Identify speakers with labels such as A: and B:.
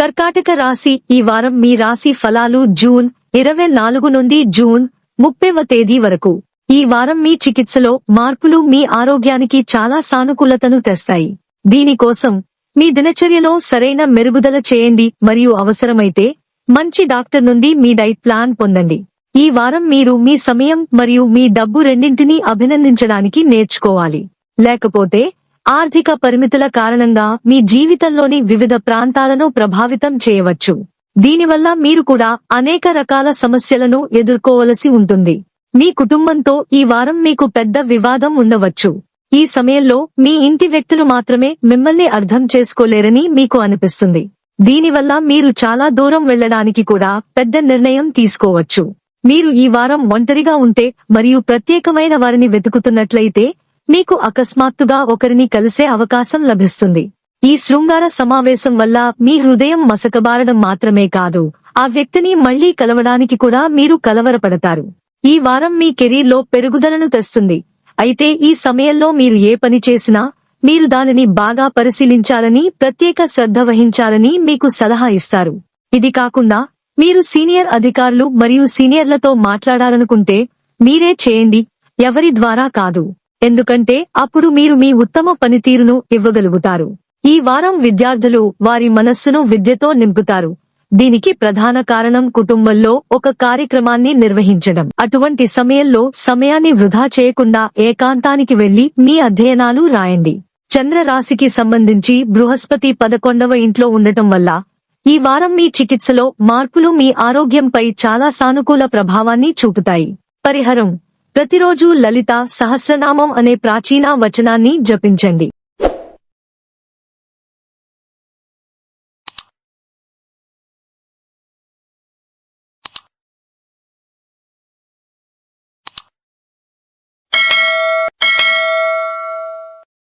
A: కర్కాటక రాశి ఈ వారం మీ రాశి ఫలాలు జూన్ ఇరవై నాలుగు నుండి జూన్ ముప్పైవ తేదీ వరకు. ఈ వారం మీ చికిత్సలో మార్పులు మీ ఆరోగ్యానికి చాలా సానుకూలతను తెస్తాయి. దీనికోసం మీ దినచర్యలో సరైన మెరుగుదల చేయండి మరియు అవసరమైతే మంచి డాక్టర్ నుండి మీ డైట్ ప్లాన్ పొందండి. ఈ వారం మీరు మీ సమయం మరియు మీ డబ్బు రెండింటినీ అభినందించడానికి నేర్చుకోవాలి. లేకపోతే ఆర్థిక పరిమితుల కారణంగా మీ జీవితంలోని వివిధ ప్రాంతాలను ప్రభావితం చేయవచ్చు. దీనివల్ల మీరు కూడా అనేక రకాల సమస్యలను ఎదుర్కోవలసి ఉంటుంది. మీ కుటుంబంతో ఈ వారం మీకు పెద్ద వివాదం ఉండవచ్చు. ఈ సమయంలో మీ ఇంటి వ్యక్తులు మాత్రమే మిమ్మల్ని అర్థం చేసుకోలేరని మీకు అనిపిస్తుంది. దీనివల్ల మీరు చాలా దూరం వెళ్ళడానికి కూడా పెద్ద నిర్ణయం తీసుకోవచ్చు. మీరు ఈ వారం ఒంటరిగా ఉంటే మరియు ప్రత్యేకమైన వారిని వెతుకుతున్నట్లయితే మీకు అకస్మాత్తుగా ఒకరిని కలిసే అవకాశం లభిస్తుంది. ఈ శృంగార సమావేశం వల్ల మీ హృదయం మసకబారడం మాత్రమే కాదు ఆ వ్యక్తిని మళ్ళీ కలవడానికి కూడా మీరు కలవరపడతారు. ఈ వారం మీ కెరీర్లో పెరుగుదలను తెస్తుంది. అయితే ఈ సమయంలో మీరు ఏ పని చేసినా మీరు దానిని బాగా పరిశీలించాలని ప్రత్యేక శ్రద్ధ వహించాలని మీకు సలహా ఇస్తారు. ఇది కాకుండా మీరు సీనియర్ అధికారులు మరియు సీనియర్లతో మాట్లాడాలనుకుంటే మీరే చేయండి. ఎవరి ద్వారా కాదు. ఎందుకంటే అప్పుడు మీరు మీ ఉత్తమ పనితీరును ఇవ్వగలుగుతారు. ఈ వారం విద్యార్థులు వారి మనస్సును విద్యతో నింపుతారు. దీనికి ప్రధాన కారణం కుటుంబంలో ఒక కార్యక్రమాన్ని నిర్వహించడం. అటువంటి సమయంలో సమయాన్ని వృధా చేయకుండా ఏకాంతానికి వెళ్ళి మీ అధ్యయనాలు రాయండి. చంద్ర రాశికి సంబంధించి బృహస్పతి పదకొండవ ఇంట్లో ఉండటం వల్ల ఈ వారం మీ చికిత్సలో మార్పులు మీ ఆరోగ్యంపై చాలా సానుకూల ప్రభావాన్ని చూపుతాయి. పరిహారం. ప్రతిరోజు లలిత సహస్రనామం అనే ప్రాచీన వచనాన్ని జపించండి.